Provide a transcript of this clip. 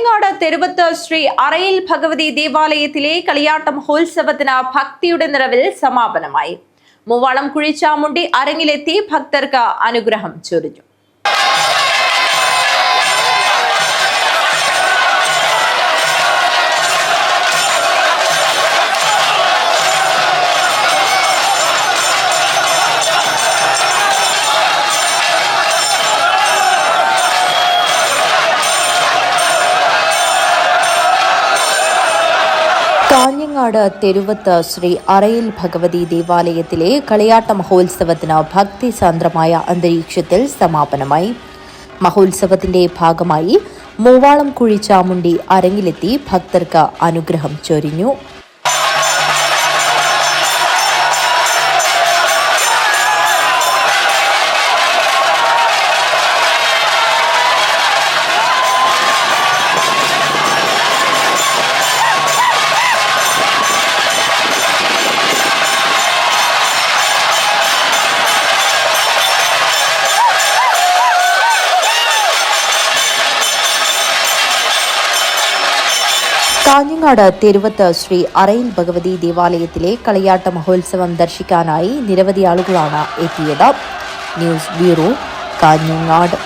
കാഞ്ഞങ്ങാട് തെരുവത്ത് ശ്രീ അറയിൽ ഭഗവതി ദേവാലയത്തിലെ കളിയാട്ട മഹോത്സവത്തിന് ഭക്തിയുടെ നിറവിൽ സമാപനമായി. മൂവാളം കുഴിച്ചാമുണ്ടി അരങ്ങിലെത്തി ഭക്തർക്ക് അനുഗ്രഹം ചൊരിഞ്ഞു. കാഞ്ഞങ്ങാട് തെരുവത്ത് ശ്രീ അറയിൽ ഭഗവതി ദേവാലയത്തിലെ കളിയാട്ട മഹോത്സവത്തിന് ഭക്തിസാന്ദ്രമായ അന്തരീക്ഷത്തിൽ സമാപനമായി. മഹോത്സവത്തിന്റെ ഭാഗമായി മൂവാളം കുഴി ചാമുണ്ടി അരങ്ങിലെത്തി ഭക്തർക്ക് അനുഗ്രഹം ചൊരിഞ്ഞു. കാഞ്ഞങ്ങാട് തെരുവത്ത് ശ്രീ അറയിൽ ഭഗവതി ദേവാലയത്തിലെ കളിയാട്ട മഹോത്സവം ദർശിക്കാനായി നിരവധി ആളുകളാണ് എത്തിയത്. News bureau Kanhangad.